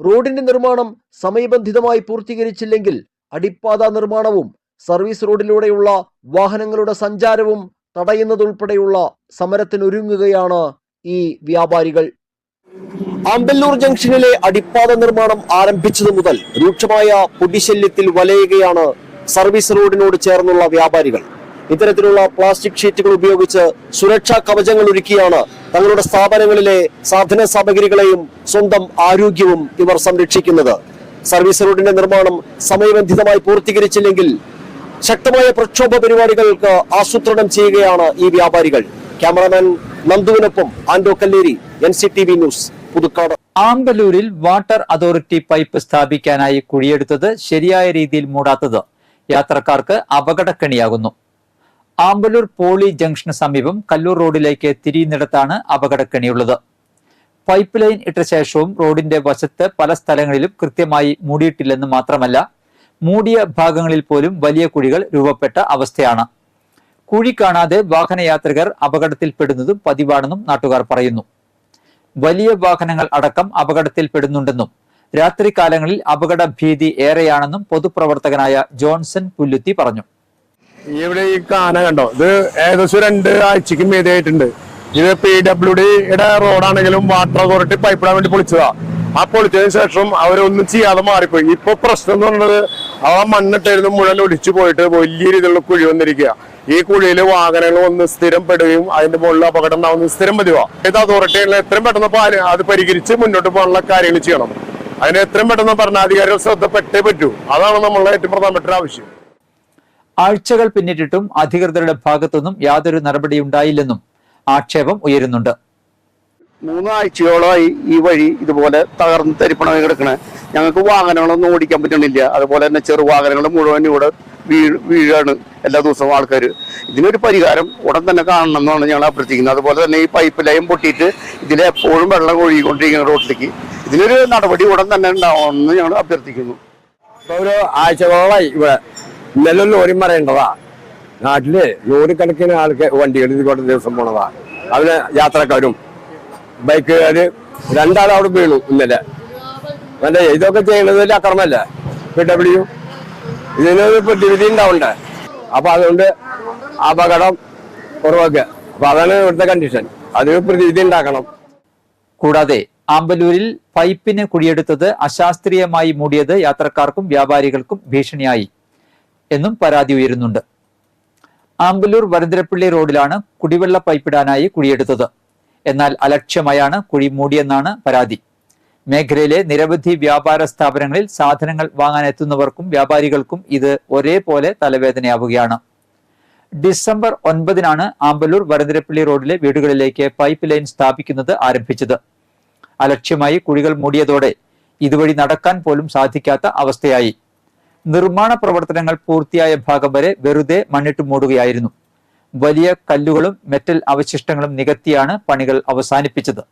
റോഡിന്റെ നിർമ്മാണം സമയബന്ധിതമായി പൂർത്തീകരിച്ചില്ലെങ്കിൽ അടിപ്പാത നിർമ്മാണവും സർവീസ് റോഡിലൂടെയുള്ള വാഹനങ്ങളുടെ സഞ്ചാരവും തടയുന്നതുൾപ്പെടെയുള്ള സമരത്തിനൊരുങ്ങുകയാണ് ഈ വ്യാപാരികൾ. അമ്പല്ലൂർ ജംഗ്ഷനിലെ അടിപ്പാത നിർമ്മാണം ആരംഭിച്ചതു മുതൽ രൂക്ഷമായ പൊടിശല്യത്തിൽ വലയുകയാണ് സർവീസ് റോഡിനോട് ചേർന്നുള്ള വ്യാപാരികൾ. ഇത്തരത്തിലുള്ള പ്ലാസ്റ്റിക് ഷീറ്റുകൾ ഉപയോഗിച്ച് സുരക്ഷാ കവചങ്ങൾ ഒരുക്കിയാണ് തങ്ങളുടെ സ്ഥാപനങ്ങളിലെ സാധന സാമഗ്രികളെയും സ്വന്തം ആരോഗ്യവും ഇവർ സംരക്ഷിക്കുന്നത്. സർവീസ് റോഡിന്റെ നിർമ്മാണം സമയബന്ധിതമായി പൂർത്തീകരിച്ചില്ലെങ്കിൽ ശക്തമായ പ്രക്ഷോഭ പരിപാടികൾക്ക് ആസൂത്രണം ചെയ്യുകയാണ് ഈ വ്യാപാരികൾ. Cameraman നന്ദുവിനൊപ്പം Ando Kalleri N C T V news Puthukkad. ആമ്പലൂരിൽ water authority pipe സ്ഥാപിക്കാനായി കുഴിയെടുത്തത് ശരിയായ രീതിയിൽ മൂടാത്തത്. യാത്രക്കാർക്ക് അപകടക്കണിയാകുന്നു. ആമ്പലൂർ പോളി ജംഗ്ഷന് സമീപം കല്ലൂർ റോഡിലേക്ക് തിരിയുന്നിടത്താണ് അപകടക്കണിയുള്ളത്. പൈപ്പ് ലൈൻ ഇട്ട ശേഷവും റോഡിന്റെ വശത്ത് പല സ്ഥലങ്ങളിലും കൃത്യമായി മൂടിയിട്ടില്ലെന്ന് മാത്രമല്ല മൂടിയ ഭാഗങ്ങളിൽ പോലും വലിയ കുഴികൾ രൂപപ്പെട്ട അവസ്ഥയാണ്. കുഴി കാണാതെ വാഹനയാത്രികർ അപകടത്തിൽപ്പെടുന്നതും പതിവാണെന്നും നാട്ടുകാർ പറയുന്നു. വലിയ വാഹനങ്ങൾ അടക്കം അപകടത്തിൽപ്പെടുന്നുണ്ടെന്നും രാത്രികാലങ്ങളിൽ അപകട ഭീതി ഏറെയാണെന്നും പൊതുപ്രവർത്തകനായ ജോൺസൺ പുല്ലുത്തി പറഞ്ഞു. ഇവിടെ ഈ കാന കണ്ടോ? ഇത് ഏകദേശം രണ്ട് ആഴ്ചക്ക് മീതിയായിട്ടുണ്ട്. ഇത് പി ഡബ്ല്യു ഡിയുടെ റോഡാണെങ്കിലും വാട്ടർ അതോറിറ്റി പൈപ്പ് ഇടാൻ വേണ്ടി പൊളിച്ചതാ. ആ പൊളിച്ചതിന് ശേഷം അവരൊന്നും ചെയ്യാതെ മാറിപ്പോയി. ഇപ്പൊ പ്രശ്നം എന്ന് പറയുന്നത് ആ മണ്ണിട്ടായിരുന്നു മുഴുവൻ ഒലിച്ചു പോയിട്ട് വലിയ രീതിയിലുള്ള കുഴി വന്നിരിക്കുക. ഈ കുഴിയിൽ വാഹനങ്ങൾ ഒന്ന് സ്ഥിരം പെടുകയും അതിന്റെ മുകളിൽ അപകടം ഉണ്ടാവുന്നത് സ്ഥിരം പതിവാ. ഇത് അതോറിറ്റികളിൽ എത്രയും പെട്ടെന്ന് പാൽ അത് പരിഹരിച്ച് മുന്നോട്ട് പോകാനുള്ള കാര്യങ്ങൾ ചെയ്യണം. അതിന് എത്രയും പെട്ടെന്ന് ഭരണാധികാരികൾ ശ്രദ്ധപ്പെട്ടേ പറ്റൂ. അതാണ് നമ്മളുടെ ഏറ്റവും പ്രധാനപ്പെട്ട ആവശ്യം. ആഴ്ചകൾ പിന്നിട്ടിട്ടും അധികൃതരുടെ ഭാഗത്തുനിന്നും യാതൊരു നടപടിയുണ്ടായില്ലെന്നും ആക്ഷേപം ഉയരുന്നുണ്ട്. മൂന്നാഴ്ചയോളമായി ഈ വഴി ഇതുപോലെ തകർന്ന് തരിപ്പണമായി കിടക്കണേ. ഞങ്ങൾക്ക് വാഹനങ്ങളൊന്നും ഓടിക്കാൻ പറ്റണില്ല. അതുപോലെ തന്നെ ചെറു വാഹനങ്ങൾ മുഴുവൻ ഇവിടെ വീഴ് വീഴാണ് എല്ലാ ദിവസവും ആൾക്കാർ. ഇതിനൊരു പരിഹാരം ഉടൻ തന്നെ കാണണം എന്നാണ് ഞങ്ങൾ അഭ്യർത്ഥിക്കുന്നത്. അതുപോലെ തന്നെ ഈ പൈപ്പ് ലൈൻ പൊട്ടിയിട്ട് ഇതിലെപ്പോഴും വെള്ളം ഒഴുകിക്കൊണ്ടിരിക്കുന്ന റോഡിലേക്ക് ഇതിനൊരു നടപടി ഉടൻ തന്നെ ഉണ്ടാവണമെന്ന് ഞങ്ങൾ അഭ്യർത്ഥിക്കുന്നു. ഒരു ആഴ്ചകളോളായി ഇവിടെ ഇന്നലെ ലോറി മറയേണ്ടതാ നാട്ടിൽ നൂറുകണക്കിന് ആൾക്ക് വണ്ടികൾ ഇതുകൊണ്ട് ദിവസം പോണതാ. അവിടെ യാത്രക്കാരും ബൈക്കുകാര് രണ്ടാൾ അവിടെ വീണു ഇന്നലെ. അല്ലേ ഇതൊക്കെ ചെയ്യുന്നത് അക്രമല്ലേ? P W. ഇതിനൊരു പ്രതിവിധി ഉണ്ടാവണ്ടേ? അപ്പൊ അതുകൊണ്ട് അപകടം കുറവൊക്കെ അപ്പൊ അതാണ് ഇവിടുത്തെ കണ്ടീഷൻ അതിന് പ്രതിവിധി ഉണ്ടാക്കണം. കൂടാതെ ആമ്പലൂരിൽ പൈപ്പിന് കുടിയെടുത്തത് അശാസ്ത്രീയമായി മൂടിയത് യാത്രക്കാർക്കും വ്യാപാരികൾക്കും ഭീഷണിയായി. എന്നും പരാതി ഉയരുന്നുണ്ട്. ആമ്പലൂർ വരന്തരപ്പള്ളി റോഡിലാണ് കുടിവെള്ള പൈപ്പിടാനായി കുഴിയെടുത്തത് എന്നാൽ അലക്ഷ്യമായാണ് കുഴി മൂടിയെന്നാണ് പരാതി. മേഖലയിലെ നിരവധി വ്യാപാര സ്ഥാപനങ്ങളിൽ സാധനങ്ങൾ വാങ്ങാൻ എത്തുന്നവർക്കും വ്യാപാരികൾക്കും ഇത് ഒരേപോലെ തലവേദനയാവുകയാണ്. ഡിസംബർ ഒൻപതിനാണ് ആമ്പലൂർ വരന്തരപ്പള്ളി റോഡിലെ വീടുകളിലേക്ക് പൈപ്പ് ലൈൻ സ്ഥാപിക്കുന്നത് ആരംഭിച്ചത്. അലക്ഷ്യമായി കുഴികൾ മൂടിയതോടെ ഇതുവഴി നടക്കാൻ പോലും സാധിക്കാത്ത അവസ്ഥയായി. നിർമ്മാണ പ്രവർത്തനങ്ങൾ പൂർത്തിയായ ഭാഗം വരെ വെറുതെ മണ്ണിട്ട് മൂടുകയായിരുന്നു. വലിയ കല്ലുകളും മെറ്റൽ അവശിഷ്ടങ്ങളും നികത്തിയാണ് പണികൾ അവസാനിപ്പിച്ചത്.